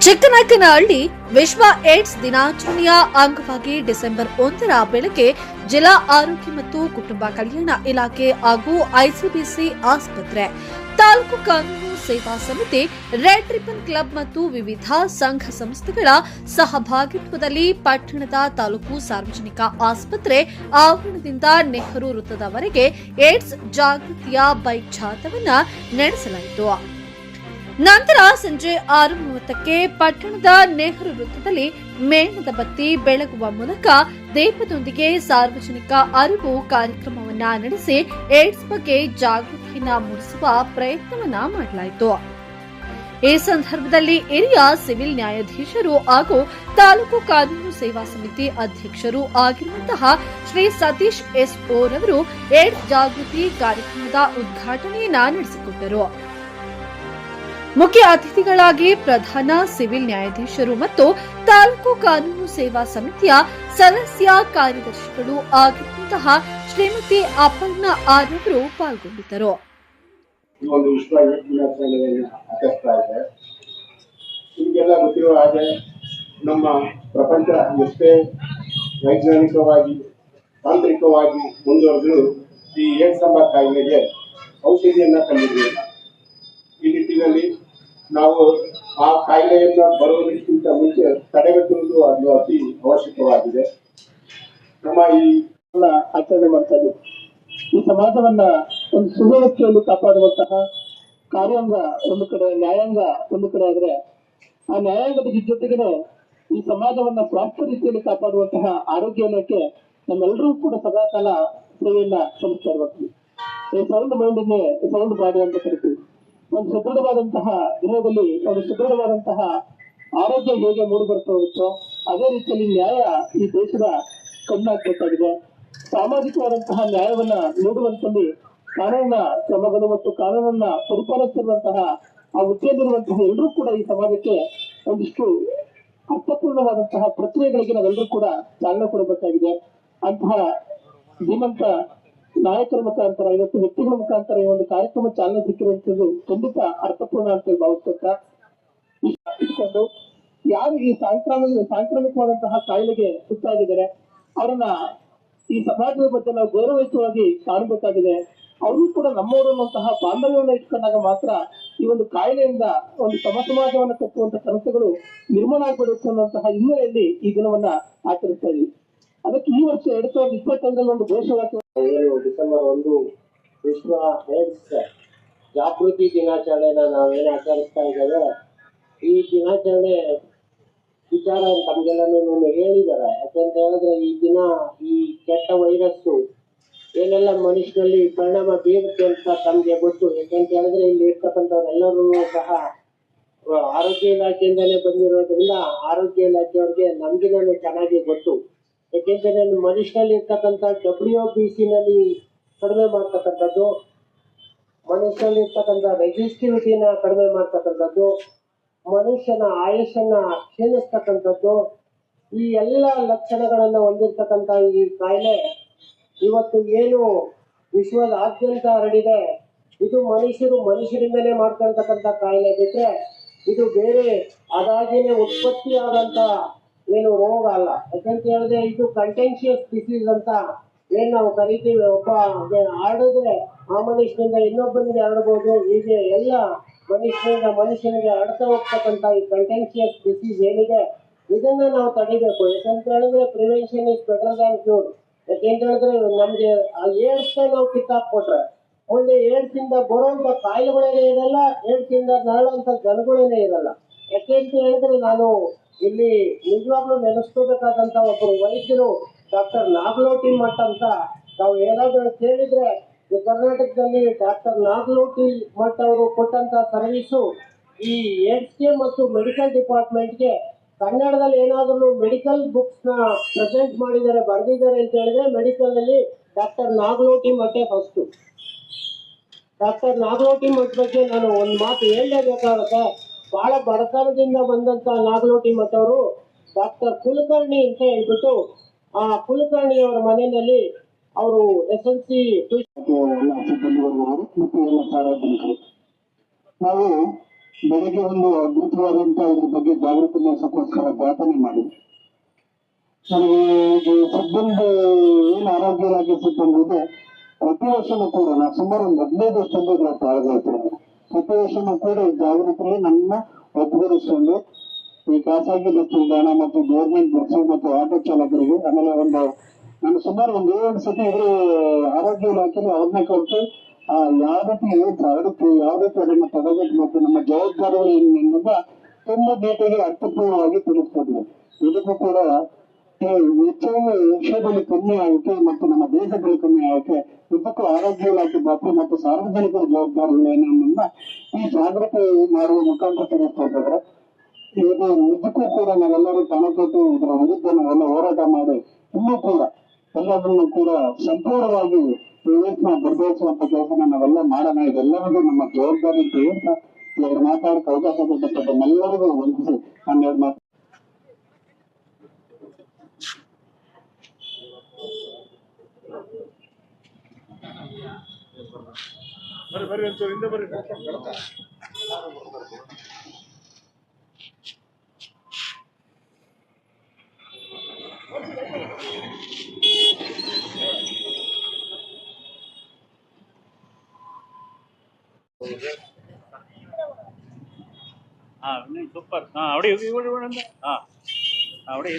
ಚಿಕ್ಕನಾಯಕನಹಳ್ಳಿ ವಿಶ್ವ ಏಡ್ಸ್ ದಿನಾಚರಣೆಯ ಅಂಗವಾಗಿ ಡಿಸೆಂಬರ್ ಒಂದರ ಬೆಳಗ್ಗೆ ಜಿಲ್ಲಾ ಆರೋಗ್ಯ ಮತ್ತು ಕುಟುಂಬ ಕಲ್ಯಾಣ ಇಲಾಖೆ ಹಾಗೂ ಐಸಿಬಿಸಿ ಆಸ್ಪತ್ರೆ ತಾಲೂಕು ಕಾನೂನು ಸೇವಾ ಸಮಿತಿ ರೆಡ್ ರಿಬನ್ ಕ್ಲಬ್ ಮತ್ತು ವಿವಿಧ ಸಂಘ ಸಂಸ್ಥೆಗಳ ಸಹಭಾಗಿತ್ವದಲ್ಲಿ ಪಟ್ಟಣದ ತಾಲೂಕು ಸಾರ್ವಜನಿಕ ಆಸ್ಪತ್ರೆ ಆವರಣದಿಂದ ನೆಹರು ವೃತ್ತದವರೆಗೆ ಏಡ್ಸ್ ಜಾಗೃತಿಯ ಬೈಕ್ ಜಾಥವನ್ನ ನಡೆಸಲಾಯಿತು. ನಂತರ ಸಂಜೆ ಆರು ಮೂವತ್ತಕ್ಕೆ ಪಟ್ಟಣದ ನೆಹರು ವೃತ್ತದಲ್ಲಿ ಮೇಣದ ಬತ್ತಿ ಬೆಳಗುವ ಮೂಲಕ ದೀಪದೊಂದಿಗೆ ಸಾರ್ವಜನಿಕ ಅರಿವು ಕಾರ್ಯಕ್ರಮವನ್ನ ನಡೆಸಿ ಏಡ್ಸ್ ಬಗ್ಗೆ ಜಾಗೃತಿಯನ್ನ ಮೂಡಿಸುವ ಪ್ರಯತ್ನವನ್ನ ಮಾಡಲಾಯಿತು. ಈ ಸಂದರ್ಭದಲ್ಲಿ ಹಿರಿಯ ಸಿವಿಲ್ ನ್ಯಾಯಾಧೀಶರು ಹಾಗೂ ತಾಲೂಕು ಕಾನೂನು ಸೇವಾ ಸಮಿತಿ ಅಧ್ಯಕ್ಷರು ಆಗಿರುವಂತಹ ಶ್ರೀ ಸತೀಶ್ ಎಸ್ ರವರು ಏಡ್ಸ್ ಜಾಗೃತಿ ಕಾರ್ಯಕ್ರಮದ ಉದ್ಘಾಟನೆಯನ್ನ ನಡೆಸಿಕೊಟ್ಟರು. ಮುಖ್ಯ ಅತಿಥಿಗಳಾಗಿ ಪ್ರಧಾನ ಸಿವಿಲ್ ನ್ಯಾಯಾಧೀಶರು ಮತ್ತು ತಾಲೂಕು ಕಾನೂನು ಸೇವಾ ಸಮಿತಿಯ ಸದಸ್ಯ ಕಾರ್ಯದರ್ಶಿಗಳು ಆಗಿರುವಂತಹ ಶ್ರೀಮತಿ ಅಪರ್ಣ ಆರ್ ಅವರು ಪಾಲ್ಗೊಂಡಿದ್ದರು ನಮ್ಮ ಪ್ರಪಂಚ ಎಷ್ಟೇ ವೈಜ್ಞಾನಿಕವಾಗಿ, ತಾಂತ್ರಿಕವಾಗಿ ಮುಂದುವರೆದು ಈ ಏಡ್ಸ್ ಎಂಬ ಕಾಯಿಲೆಗೆ ಔಷಧಿಯನ್ನ ಈ ನಿಟ್ಟಿನಲ್ಲಿ ನಾವು ಆ ಕಾಯಿಲೆಯನ್ನ ಬರುವುದಕ್ಕಿಂತ ಮುಂಚೆ ತಡೆಗಟ್ಟುವುದು ಅದು ಅತಿ ಅವಶ್ಯಕವಾಗಿದೆ. ನಮ್ಮ ಈ ಆಚರಣೆ ಮಾಡ್ತಾ ಇದ್ದೀವಿ. ಈ ಸಮಾಜವನ್ನ ಒಂದು ಸುವ್ಯವಸ್ಥೆಯಲ್ಲಿ ಕಾಪಾಡುವಂತಹ ಕಾರ್ಯಾಂಗ ಒಂದು ಕಡೆ, ನ್ಯಾಯಾಂಗ ಒಂದು ಕಡೆ ಆದ್ರೆ ಆ ನ್ಯಾಯಾಂಗದ ಜೊತೆಗೆ ಈ ಸಮಾಜವನ್ನ ಪ್ರಾಪ್ತ ರೀತಿಯಲ್ಲಿ ಕಾಪಾಡುವಂತಹ ಆರೋಗ್ಯ ಇಲಾಖೆ ನಮ್ಮೆಲ್ಲರೂ ಕೂಡ ಸದಾಕಾಲ ಸೇವೆಯನ್ನ ಸಲ್ಲಿಸ್ತಾ ಇರ್ಬೇಕು ಸೌಂಡ್ ಮೈಂಡ್ ಸೌಂಡ್ ಬಾಡಿ ಅಂತ ಕರಿತೀವಿ. ಒಂದು ಸುದೃಢವಾದಂತಹ ಗೃಹದಲ್ಲಿ ಒಂದು ಸುದೃಢವಾದಂತಹ ಆರೋಗ್ಯ ಹೇಗೆ ಮೂಡಿ ಬರ್ತಾ ಹೋಗುತ್ತೋ ಅದೇ ರೀತಿಯಲ್ಲಿ ನ್ಯಾಯ ಈ ದೇಶದ ಕಣ್ಣಾಗಬೇಕಾಗಿದೆ ಸಾಮಾಜಿಕವಾದಂತಹ ನ್ಯಾಯವನ್ನ ನೀಡುವಂತಲ್ಲಿ ಕಾನೂನಿನ ಕ್ರಮಗಳು ಮತ್ತು ಕಾನೂನನ್ನ ಪರಿಪಾಲಿಸುತ್ತಿರುವಂತಹ ಆ ಹುದ್ದೆಯಲ್ಲಿರುವಂತಹ ಎಲ್ಲರೂ ಕೂಡ ಈ ಸಮಾಜಕ್ಕೆ ಒಂದಿಷ್ಟು ಅರ್ಥಪೂರ್ಣವಾದಂತಹ ಪ್ರಕ್ರಿಯೆಗಳಿಗೆ ನಾವೆಲ್ಲರೂ ಕೂಡ ಚಾಲನೆ ಕೊಡಬೇಕಾಗಿದೆ. ಅಂತಹ ಧೀಮಂತ ನಾಯಕರ ಮುಖಾಂತರ, ಇವತ್ತು ವ್ಯಕ್ತಿಗಳ ಮುಖಾಂತರ ಈ ಒಂದು ಕಾರ್ಯಕ್ರಮ ಚಾಲನೆ ಸಿಕ್ಕಿರುವಂತದ್ದು ಖಂಡಿತ ಅರ್ಥಪೂರ್ಣ ಅಂತ ಹೇಳಿ ಭಾವಿಸುತ್ತಾ ಇಟ್ಕೊಂಡು ಯಾರು ಈ ಸಾಂಕ್ರಾಮಿಕ, ಸಾಂಕ್ರಾಮಿಕವಾದಂತಹ ಕಾಯಿಲೆಗೆ ಸುತ್ತಾಗಿದ್ದಾರೆ ಅವರನ್ನ ಈ ಸಮಾಜದ ಬಗ್ಗೆ ನಾವು ಗೌರವಯುತವಾಗಿ ಕಾಣಬೇಕಾಗಿದೆ. ಅವರು ಕೂಡ ನಮ್ಮವರು ಅನ್ನುವಂತಹ ಬಾಂಧವ್ಯವನ್ನು ಇಟ್ಕೊಂಡಾಗ ಮಾತ್ರ ಈ ಒಂದು ಕಾಯಿಲೆಯಿಂದ ಒಂದು ಸಮ ಸಮಾಜವನ್ನು ಕಟ್ಟುವಂತಹ ಕನಸುಗಳು ನಿರ್ಮಾಣ ಆಗಬೇಕು ಅನ್ನುವಂತಹ ಹಿನ್ನೆಲೆಯಲ್ಲಿ ಈ ದಿನವನ್ನ ಆಚರಿಸ್ತಾ ಇದೀವಿ. ಅದಕ್ಕೆ ಈ ವರ್ಷ ಎರಡ್ ಸಾವಿರದ ಇಪ್ಪತ್ತೊಂದರಲ್ಲಿ ಒಂದು ಏನು ಡಿಸೆಂಬರ್ ಒಂದು ವಿಶ್ವ ಏಡ್ಸ್ ಜಾಗೃತಿ ದಿನಾಚರಣೆನ ನಾವೇನು ಆಚರಿಸ್ತಾ ಇದ್ದೇವೆ, ಈ ದಿನಾಚರಣೆ ವಿಚಾರ ತಮಗೆಲ್ಲನೂ ಹೇಳಿದ್ದಾರೆ ಯಾಕಂತ ಹೇಳಿದ್ರೆ ಈ ದಿನ ಈ ಕೆಟ್ಟ ವೈರಸ್ಸು ಏನೆಲ್ಲ ಮನುಷ್ಯನಲ್ಲಿ ಪರಿಣಾಮ ಬೀರುತ್ತೆ ಅಂತ ತಮಗೆ ಗೊತ್ತು. ಯಾಕಂತ ಹೇಳಿದ್ರೆ ಇಲ್ಲಿ ಇರ್ತಕ್ಕಂಥವ್ರೆಲ್ಲರೂ ಸಹ, ಆರೋಗ್ಯ ಇಲಾಖೆಯಿಂದಲೇ ಬಂದಿರೋದ್ರಿಂದ ಆರೋಗ್ಯ ಇಲಾಖೆಯವ್ರಿಗೆ ನಮ್ಗಿನೂ ಚೆನ್ನಾಗಿ ಗೊತ್ತು. ಯಾಕೆಂದ್ರೆ ಮನುಷ್ಯನಲ್ಲಿ ಇರ್ತಕ್ಕಂಥ ಡಬ್ಲ್ಯೂ ಬಿ ಸಿನಲ್ಲಿ ಕಡಿಮೆ ಮಾಡ್ತಕ್ಕಂಥದ್ದು ಮನುಷ್ಯನಲ್ಲಿ ಇರ್ತಕ್ಕಂಥ ರೆಸಿಸ್ಟಿವಿಟಿನ ಕಡಿಮೆ ಮಾಡ್ತಕ್ಕಂಥದ್ದು, ಮನುಷ್ಯನ ಆಯಸ್ಸನ್ನು ಕ್ಷೀಣಿಸ್ತಕ್ಕಂಥದ್ದು, ಈ ಎಲ್ಲ ಲಕ್ಷಣಗಳನ್ನು ಹೊಂದಿರ್ತಕ್ಕಂಥ ಈ ಕಾಯಿಲೆ ಇವತ್ತು ಏನು ವಿಶ್ವದಾದ್ಯಂತ ಹರಡಿದೆ, ಇದು ಮನುಷ್ಯರು ಮನುಷ್ಯರಿಂದಲೇ ಮಾಡ್ಕೊಳ್ತಕ್ಕಂಥ ಕಾಯಿಲೆ ಬಿಟ್ರೆ ಇದು ಬೇರೆ ಅದಾಗಿನೇ ಉತ್ಪತ್ತಿಯಾದಂಥ ಏನು ರೋಗ ಅಲ್ಲ. ಯಾಕಂತ ಹೇಳಿದ್ರೆ ಇದು ಕಂಟೆನ್ಷಿಯಸ್ ಡಿಸೀಸ್ ಅಂತ ಏನ್ ನಾವು ಕರಿತೀವಿ, ಒಬ್ಬ ಆಡಿದ್ರೆ ಆ ಮನುಷ್ಯನಿಂದ ಇನ್ನೊಬ್ಬನಿಗೆ ಹರಡ್ಬೋದು ಹೀಗೆ ಎಲ್ಲ ಮನುಷ್ಯನಿಂದ ಮನುಷ್ಯನಿಗೆ ಆಡ್ತಾ ಹೋಗ್ತಕ್ಕಂಥ ಈ ಕಂಟೆನ್ಷಿಯಸ್ ಡಿಸೀಸ್ ಏನಿದೆ, ಇದನ್ನ ನಾವು ತಡಿಬೇಕು. ಯಾಕಂತ ಹೇಳಿದ್ರೆ prevention is better than cure ಯಾಕೆಂತ ಹೇಳಿದ್ರೆ ನಮ್ಗೆ ಆ ಏಡ್ಸ್ ನಾವು ಕಿತ್ತಾಕ್ಬಿಟ್ರೆ ಮುಂದೆ ಇಂದ ಬರುವಂತ ಕಾಯಿಲೆಗಳೇನೇ ಇರಲ್ಲ ಇಂದ ನರಳುವಂತ ಜನಗಳೇನೇ ಇರಲ್ಲ. ಯಾಕೆ ಅಂತ ಹೇಳಿದ್ರೆ ನಾನು ಇಲ್ಲಿ ನಿಜವಾಗ್ಲೂ ನೆನೆಸ್ಕೋಬೇಕಾದಂತ ಒಬ್ಬರು ವೈದ್ಯರು ಡಾಕ್ಟರ್ ನಾಗಲೋಟಿ ಮಠ ಅಂತ ನಾವು ಏನಾದರೂ ಕೇಳಿದ್ರೆ ಕರ್ನಾಟಕದಲ್ಲಿ ಡಾಕ್ಟರ್ ನಾಗಲೋಟಿ ಮಠ ಅವರು ಕೊಟ್ಟಂತ ಸರ್ವಿಸು ಈ ಏಡ್ಸ್ಗೆ ಮತ್ತು ಮೆಡಿಕಲ್ ಡಿಪಾರ್ಟ್ಮೆಂಟ್ಗೆ ಕನ್ನಡದಲ್ಲಿ ಏನಾದರೂ ಮೆಡಿಕಲ್ ಬುಕ್ಸ್ನ ಪ್ರೆಸೆಂಟ್ ಮಾಡಿದ್ದಾರೆ, ಬರೆದಿದ್ದಾರೆ ಅಂತ ಹೇಳಿದ್ರೆ ಮೆಡಿಕಲ್ ಅಲ್ಲಿ ಡಾಕ್ಟರ್ ನಾಗಲೋಟಿ ಮಠೆ ಫಸ್ಟ್ ಡಾಕ್ಟರ್ ನಾಗಲೋಟಿ ಮಠ ಬಗ್ಗೆ ನಾನು ಒಂದು ಮಾತು ಹೇಳಲೇಬೇಕಾಗುತ್ತೆ. ಬಹಳ ಬಡತನದಿಂದ ಬಂದಂತ ನಾಗಲೋಟಿ ಮಠ ಅವರು ಡಾಕ್ಟರ್ ಕುಲಕರ್ಣಿ ಅಂತ ಹೇಳ್ಬಿಟ್ಟು ಆ ಕುಲಕರ್ಣಿ ಅವರ ಮನೆಯಲ್ಲಿ ಅವರು ಎಸ್ ಎಲ್ ಸಿ ನಾವು ಬೆಳಗ್ಗೆ ಒಂದು ಅದ್ಭುತವಾದಂತಹ ಇದ್ರ ಬಗ್ಗೆ ಜಾಗೃತಿ ಮೂಡಿಸೋಕ್ಕೋಸ್ಕರ ಘಾತನೆ ಮಾಡಿ. ನನಗೆ ಸಿಬ್ಬಂದಿ ಏನು ಆರೋಗ್ಯ ಇಲಾಖೆ ಸಿಬ್ಬಂದಿ ಇದೆ ಪ್ರತಿ ವರ್ಷನೂ ಕೂಡ ನಾನು ಸುಮಾರು ಒಂದು ಹದಿನೈದು ವರ್ಷದಿಂದ ಇದರ ಪಾಲ್ಗೊಳ್ತೀನಿ. ಪ್ರತಿ ವರ್ಷನೂ ಕೂಡ ಈ ಜಾಗೃತಿಯಲ್ಲಿ ನಮ್ಮ ಒಟ್ಟುಗೂಡಿಸಿಕೊಂಡು ಈ ಖಾಸಗಿ ಬಸ್ ನಿಲ್ದಾಣ ಮತ್ತು ಗೌರ್ಮೆಂಟ್ ಬಸ್ ಮತ್ತು ಆಟೋ ಚಾಲಕರಿಗೆ ಆಮೇಲೆ ಒಂದು ನಮ್ಮ ಸುಮಾರು ಒಂದು ಏಳು ಸತಿ ಇದ್ರ ಆರೋಗ್ಯ ಇಲಾಖೆಯಲ್ಲಿ ಅವ್ರನ್ನ ಕೊಟ್ಟು, ಆ ಯಾವ ರೀತಿ ಏನ್ ಹರಡುತ್ತೆ ಯಾವ ರೀತಿ ಅದನ್ನ ಮತ್ತು ನಮ್ಮ ಜವಾಬ್ದಾರಿಗಳು ಏನು ಅನ್ನೋದ ತುಂಬಾ ನೀಟಾಗಿ ಅರ್ಥಪೂರ್ಣವಾಗಿ ತಿಳಿಸ್ಕೊಟ್ಟಿದೆ ಇದಕ್ಕೂ ಕೂಡ ಹೆಚ್ಚಾಗಿ ವಿಷಯದಲ್ಲಿ ಕಮ್ಮಿ ಆಗುತ್ತೆ ಮತ್ತು ನಮ್ಮ ದೇಶದಲ್ಲಿ ಕಮ್ಮಿ ಆಗುತ್ತೆ. ಇದಕ್ಕೂ ಆರೋಗ್ಯ ಇಲಾಖೆ ಪಾತ್ರ ಮತ್ತು ಸಾರ್ವಜನಿಕರ ಜವಾಬ್ದಾರಿಗಳು ಏನನ್ನ ಈ ಜಾಗೃತಿ ಮಾಡುವ ಮುಖಾಂತರ ತಿಳಿಸ್ಕೊಟ್ಟಿದ್ರೆ ಇದು ನಿಜಕ್ಕೂ ಕೂಡ ನಾವೆಲ್ಲರೂ ಕೊಟ್ಟು ಇದರ ವಿರುದ್ಧ ನಾವೆಲ್ಲ ಹೋರಾಟ ಮಾಡಿ ಇನ್ನೂ ಕೂಡ ಎಲ್ಲದನ್ನು ಕೂಡ ಸಂಪೂರ್ಣವಾಗಿ ಪ್ರಯತ್ನ ಬದಲಾಯಿಸುವಂತ ಕೆಲಸನ ನಾವೆಲ್ಲ ಮಾಡೋಣ. ಇದೆಲ್ಲರಿಗೂ ನಮ್ಮ ಜವಾಬ್ದಾರಿ ಅಂತ ಎರಡು ಮಾತಾಡಕ್ಕೆ ಅವಕಾಶ ಕೊಟ್ಟಂತ ನಮ್ಮೆಲ್ಲರಿಗೂ ವಂದಿಸಿ, ಹನ್ನೆರಡು ಮಾತು மாதிரி எடுத்து இந்த மாதிரி ஆ சூப்பர் ஆ அப்படியே ஆ அப்படியே